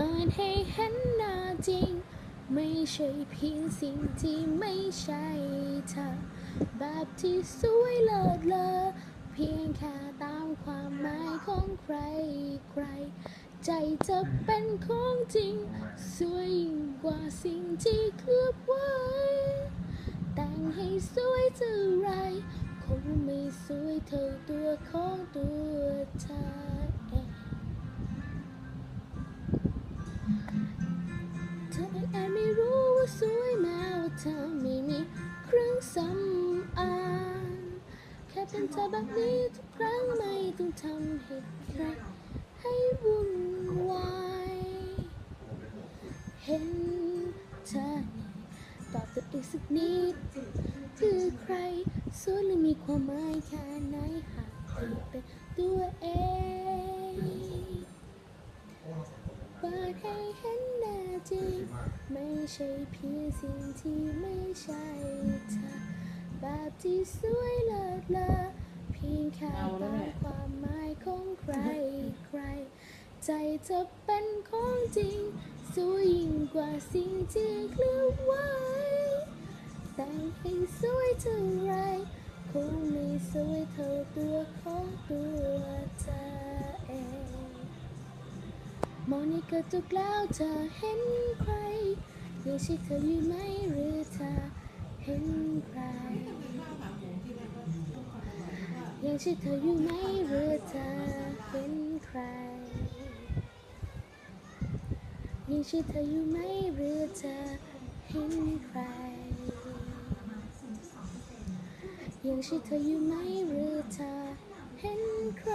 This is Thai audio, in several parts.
ปิดให้เห็นหน้าจริง ไม่ใช่เพียงสิ่งที่ไม่ใช่เธอแบบที่สวยเลิศเลอเพียงแค่ตามความหมายของใครใคร ใจจะเป็นของจริง สวยยิ่งกว่าสิ่งที่เคลือบไว้ แต่งให้สวยเท่าไรคงไม่สวยเท่าตัวของตัว อางแค่เป็นเธอแบบนี้ทุกครั้งไม่ต้องทำให้ใครให้วุ่นวายเห็นเธอนี่ตอบตัวเองสักนิด คือใครสวยหรือมีความหมายแค่ไหนหากเธอเป็นตัวเองเปิดให้เห็นหน้าจริงไม่ใช่เพียงสิ่งที่ไม่ใช่เธอ แบบที่สวยเลิศเลอเพียงแค่ตามความหมายของใครใคร ใจจะเป็นของจริง สวยยิ่งกว่าสิ่งที่เคลือบไว้ แต่งให้สวยเท่าไรคงไม่สวยเท่าตัวของตัวเธอเองมองในกระจกแล้วเธอเห็นใครยังใช่เธออยู่ไหมหรือเธอเห็นใคร ยัง ใช่เธออยู่ไหมหรือเธอเห็นใคร ยังใช่เธออยู่ไหมหรือเธอเห็นใคร ยังใช่เธออยู่ไหมหรือเธอเห็นใคร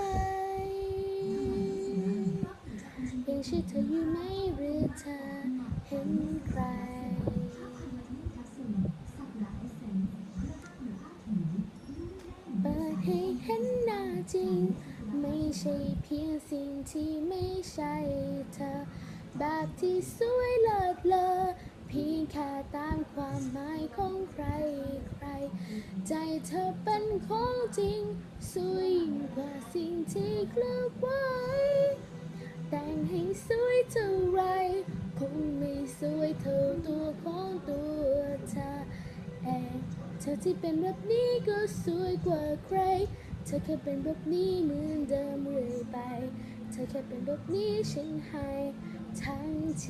ยังใช่เธออยู่ไหมหรือเธอ จริง ไม่ใช่เพียงสิ่งที่ไม่ใช่เธอ แบบที่สวยเลิศเลอเพียงแค่ตามความหมายของใครใคร ใจเธอเป็นของจริง สวยยิ่งกว่าสิ่งที่เคลือบไว้ แต่งให้สวยเท่าไร คงไม่สวยเท่าตัวของตัวเธอเองเธอที่เป็นแบบนี้ก็สวยกว่าใคร เธอแค่เป็นแบบนี้เหมือนเดิมเรื่อยไป เธอแค่เป็นแบบนี้ฉันให้ทั้งใจ